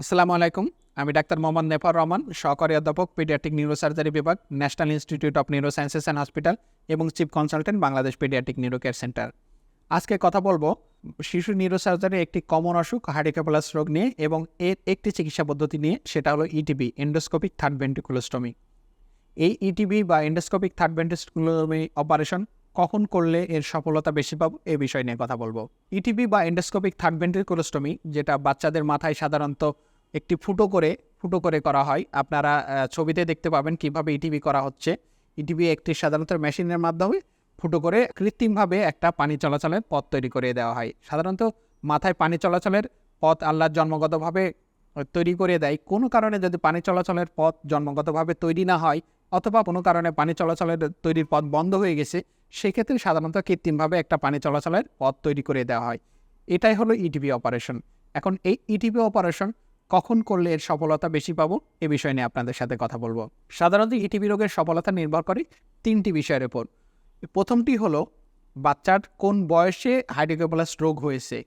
আসসালামু আলাইকুম। আমি ডাক্তার মোহাম্মদ নেফার রহমান, সহকারী অধ্যাপক, পিডিয়াট্রিক নিউরোসার্জারি বিভাগ, national institute of neuro sciences and hospital এবং chief consultant, Bangladesh paediatric neuro care centre. আজকে কথা বলব শিশু নিউরোসার্জারি একটি কমন অসুখ হার্ডিকাপ্লাস রোগ নিয়ে এবং এর একটি চিকিৎসা পদ্ধতি নিয়ে, সেটা হলো E ETB endoscopic third ventriculostomy এই ইটিবি বা এন্ডোস্কোপিক থার্ড ভেন্ট্রিকুলোমি অপারেশন কখন করলে এর সফলতা বেশি পাবো, এ বিষয় নিয়ে কথা বলব। ইটিবি বা এন্ডোস্কোপিক থার্ড ভেন্ট্রিকুলোস্টমি যেটা বাচ্চাদের মাথায় সাধারণত একটি ফুটো করে ফুটো করে করা হয়। আপনারা ছবিতে দেখতে পাবেন কীভাবে ইটিভি করা হচ্ছে। ইটিভি একটি সাধারণত মেশিনের মাধ্যমে ফুটো করে কৃত্রিমভাবে একটা পানি চলাচলের পথ তৈরি করে দেওয়া হয়। সাধারণত মাথায় পানি চলাচলের পথ আল্লাহ জন্মগতভাবে তৈরি করে দেয়। কোনো কারণে যদি পানি চলাচলের পথ জন্মগতভাবে তৈরি না হয় অথবা কোনো কারণে পানি চলাচলের তৈরির পথ বন্ধ হয়ে গেছে, সেক্ষেত্রে সাধারণত কৃত্রিমভাবে একটা পানি চলাচলের পথ তৈরি করে দেওয়া হয়। এটাই হলো ইটিভি অপারেশন এখন এই ইটিভি অপারেশন কখন করলে এর সফলতা বেশি পাবো? এ বিষয় নিয়ে আপনাদের সাথে কথা বলব। সাধারণত ইটিবি রোগের সফলতা নির্ভর করে তিনটি বিষয়ের উপর। প্রথমটি হলো, বাচ্চার কোন বয়সে হাইড্রোকেপালাস রোগ হয়েছে?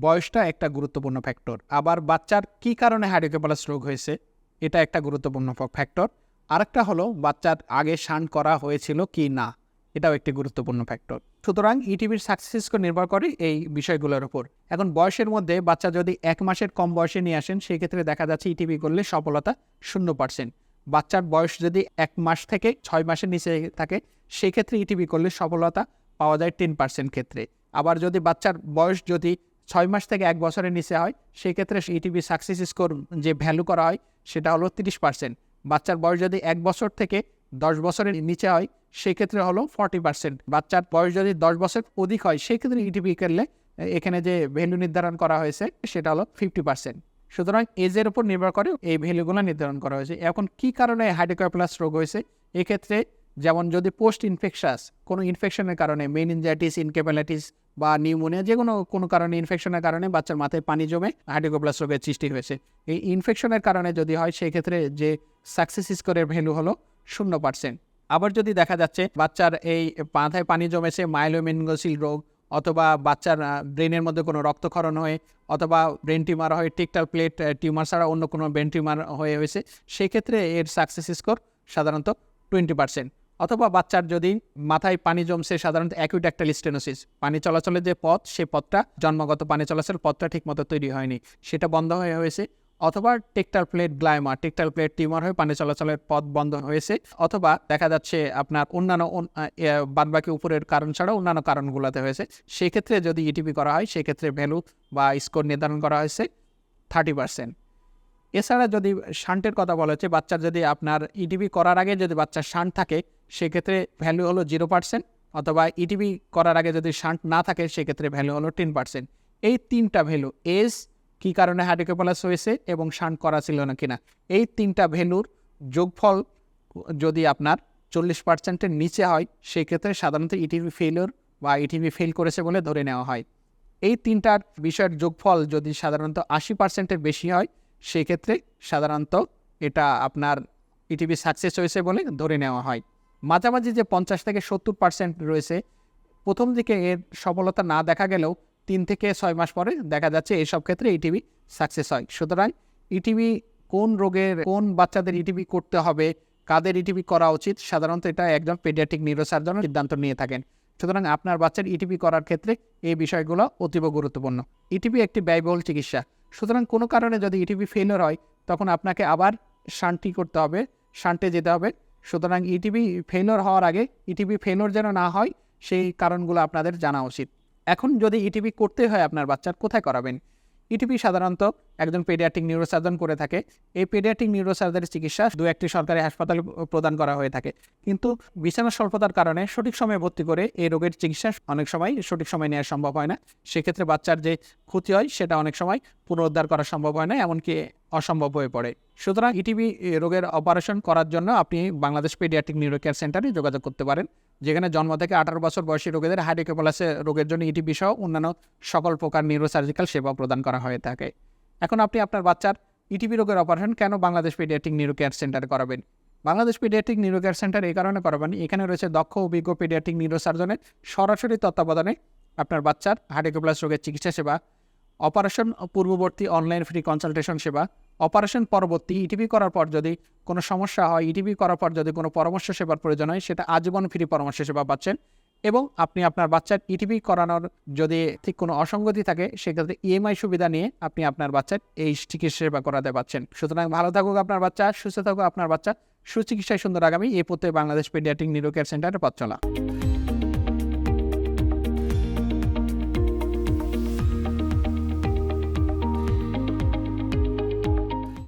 বয়সটা একটা গুরুত্বপূর্ণ ফ্যাক্টর। আবার বাচ্চার কি কারণে হাইড্রোকেপালাস রোগ হয়েছে? এটা একটা গুরুত্বপূর্ণ ফ্যাক্টর। আরেকটা হলো, বাচ্চার আগে শান করা হয়েছিল কি না? এটাও একটি গুরুত্বপূর্ণ ফ্যাক্টর সুতরাং E ইটিভির সাকসেস নির্ভর করে এই বিষয়গুলোর উপর। এখন বয়সের মধ্যে বাচ্চা যদি এক মাসের কম বয়সে নিয়ে আসেন, সেই ক্ষেত্রে দেখা যাচ্ছে ইটিভি করলে সফলতা শূন্য পার্সেন্ট বাচ্চার বয়স যদি এক মাস থেকে ছয় মাসের নিচে থাকে, সেই ক্ষেত্রে ইটিভি করলে সফলতা পাওয়া যায় টেন পার্সেন্ট ক্ষেত্রে। আবার যদি বাচ্চার বয়স যদি ছয় মাস থেকে এক বছরের নিচে হয়, সেই ক্ষেত্রে ইটিভি সাকসেস স্কোর যে ভ্যালু করা হয়, সেটা হলো তিরিশ পার্সেন্ট বাচ্চার বয়স যদি এক বছর থেকে দশ বছরের নিচে হয় সেই ক্ষেত্রে হলো ফর্টি পার্সেন্ট বাচ্চার বয়স যদি দশ বছর অধিক হয় সেই ক্ষেত্রে ইটিভি করলে এখানে যে ভ্যালু নির্ধারণ করা হয়েছে, সেটা হলো ফিফটি পার্সেন্ট সুতরাং এজের উপর নির্ভর করে এই ভ্যালুগুলো নির্ধারণ করা হয়েছে। এখন কি কারণে হাইড্রোকাপ্লাস রোগ হয়েছে? এক্ষেত্রে যেমন যদি পোস্ট ইনফেকশাস কোনো ইনফেকশনের কারণে মেনিনজাইটিস ইনকেপালাইটিস বা নিউমোনিয়া যে কোনো কোনো কারণে ইনফেকশনের কারণে বাচ্চার মাথায় পানি জমে হাইড্রোকোপ্লাস রোগের সৃষ্টি হয়েছে। এই ইনফেকশনের কারণে যদি হয় সেই ক্ষেত্রে যে সাকসেস স্কোরের ভ্যালু হলো শূন্য পার্সেন্ট আবার যদি দেখা যাচ্ছে বাচ্চার এই মাথায় পানি জমেছে মাইলোমেনগোসিল রোগ অথবা বাচ্চার ব্রেনের মধ্যে কোনো রক্তক্ষরণ হয়ে অথবা ব্রেন টিউমার হয়ে, টিকটাল প্লেট টিউমার ছাড়া অন্য কোনো ব্রেন টিউমার হয়ে হয়েছে, সেক্ষেত্রে এর সাকসেস স্কোর সাধারণত টোয়েন্টি পার্সেন্ট অথবা বাচ্চার যদি মাথায় পানি জমছে সাধারণত অ্যাকিউট একটা লিস্টেনোসিস পানি চলাচলের যে পথ, সে পথটা জন্মগত পানি চলাচল পথটা ঠিকমতো তৈরি হয়নি, সেটা বন্ধ হয়ে হয়েছে। অথবা tectal plate glioma tectal plate tumour হয়ে পানি চলাচলের পথ বন্ধ হয়েছে, অথবা দেখা যাচ্ছে আপনার অন্যান্য বাদবাকি উপরের কারণ ছাড়া অন্যান্য কারণগুলোতে হয়েছে। সেক্ষেত্রে যদি ইটিপি করা হয়, সেক্ষেত্রে ভ্যালু বা স্কোর নির্ধারণ করা হয়েছে থার্টি পার্সেন্ট। এছাড়া যদি শান্টের কথা বলা হচ্ছে, বাচ্চার যদি আপনার ইটিভি করার আগে যদি বাচ্চার শান্ট থাকে, সেক্ষেত্রে ভ্যালু হলো জিরো পার্সেন্ট, অথবা ইটিভি করার আগে যদি শান্ট না থাকে, সেক্ষেত্রে ভ্যালু হলো টেন পার্সেন্ট। এই তিনটা ভ্যালু, এজ কী কারণে হাইড্রোকেপালাস হয়েছে এবং শান্ট করা ছিল না কিনা? এই তিনটা ভ্যালুর যোগফল যদি আপনার চল্লিশ পার্সেন্টের নিচে হয়, সেক্ষেত্রে সাধারণত ইটিভি ফেলিওর বা ইটিভি ফেল করেছে বলে ধরে নেওয়া হয়। এই তিনটার বিষয়ের যোগফল যদি সাধারণত আশি পার্সেন্টের বেশি হয়, সেক্ষেত্রে সাধারণত এটা আপনার ইটিভি সাকসেস হয়েছে বলে ধরে নেওয়া হয়। মাঝামাঝি যে পঞ্চাশ থেকে সত্তর পার্সেন্ট রয়েছে, প্রথম দিকে এর সফলতা না দেখা গেলেও তিন থেকে ছয় মাস পরে দেখা যাচ্ছে এইসব ক্ষেত্রে ইটিভি সাকসেস হয়। সুতরাং ইটিভি কোন রোগের, কোন বাচ্চাদের ইটিভি করতে হবে, কাদের ইটিভি করা উচিত, সাধারণত এটা একজন পেডিয়াট্রিক নিউরোসার্জন সিদ্ধান্ত নিয়ে থাকেন। সুতরাং আপনার বাচ্চার ইটিভি করার ক্ষেত্রে এই বিষয়গুলো অতীব গুরুত্বপূর্ণ। ইটিভি একটি ব্যয়বহুল চিকিৎসা। সুতরাং কোনো কারণে যদি ইটিপি ফেলিওর হয়, তখন আপনাকে আবার শান্তি করতে হবে, শান্তে যেতে হবে। সুতরাং ইটিভি ফেলিওর হওয়ার আগে ইটিভি ফেলিওর যেন না হয়, সেই কারণগুলো আপনাদের জানা উচিত। এখন যদি ইটিপি করতে হয় আপনার বাচ্চার কোথায় করাবেন? ইটিপি সাধারণত একজন পেডিয়াট্রিক নিউরোসার্জন করে থাকে। এই পেডিয়াট্রিক নিউরোসার্জারি চিকিৎসা দু একটি সরকারি হাসপাতালে প্রদান করা হয়ে থাকে। কিন্তু বিছানা স্বল্পতার কারণে সঠিক সময়ে ভর্তি করে এই রোগের চিকিৎসা অনেক সময় সঠিক সময় নেওয়া সম্ভব হয় না। সেক্ষেত্রে বাচ্চার যে ক্ষতি হয় সেটা অনেক সময় পুনরুদ্ধার করা সম্ভব হয় না, এমনকি অসম্ভব হয়ে পড়ে। সুতরাং ইটিবি রোগের অপারেশন করার জন্য আপনি বাংলাদেশ পেডিয়াট্রিক নিউরো কেয়ার সেন্টারে যোগাযোগ করতে পারেন, যেখানে জন্ম থেকে আঠারো বছর বয়সী রোগীদের হাইড্রোকেপালাসের রোগের জন্য ইটিবি সহ অন্যান্য সকল প্রকার নিউরোসার্জিক্যাল সেবা প্রদান করা হয়ে থাকে। এখন আপনি আপনার বাচ্চার ইটিবি রোগের অপারেশন কেন বাংলাদেশ পেডিয়াট্রিক নিউরো কেয়ার সেন্টারে করাবেন? Bangladesh paediatric neuro care centre এই কারণে করাবেন, এখানে রয়েছে দক্ষ অভিজ্ঞ পেডিয়াট্রিক নিউরোসার্জনের সরাসরি তত্ত্বাবধানে আপনার বাচ্চার হাইড্রোকেপ্লাস রোগের চিকিৎসা সেবা অপারেশন পূর্ববর্তী অনলাইন ফ্রি কনসালটেশন সেবা অপারেশন পরবর্তী ইটিপি করার পর যদি কোনো সমস্যা হয় ইটিপি করার পর যদি কোনো পরামর্শ সেবার প্রয়োজন হয়, সেটা আজীবন ফ্রি পরামর্শ সেবা পাচ্ছেন। এবং আপনি আপনার বাচ্চার ইটিপি করানোর যদি ঠিক কোনো অসঙ্গতি থাকে, সেক্ষেত্রে ইএমআই সুবিধা নিয়ে আপনি আপনার বাচ্চার এই চিকিৎসা সেবা করাতে পারছেন। সুতরাং ভালো থাকুক আপনার বাচ্চা, সুস্থ থাকুক আপনার বাচ্চা। সুচিকিৎসায় সুন্দর আগামী। এই পথে বাংলাদেশ পেডিয়াটিক নিউরো কেয়ার সেন্টারে পথ চলা।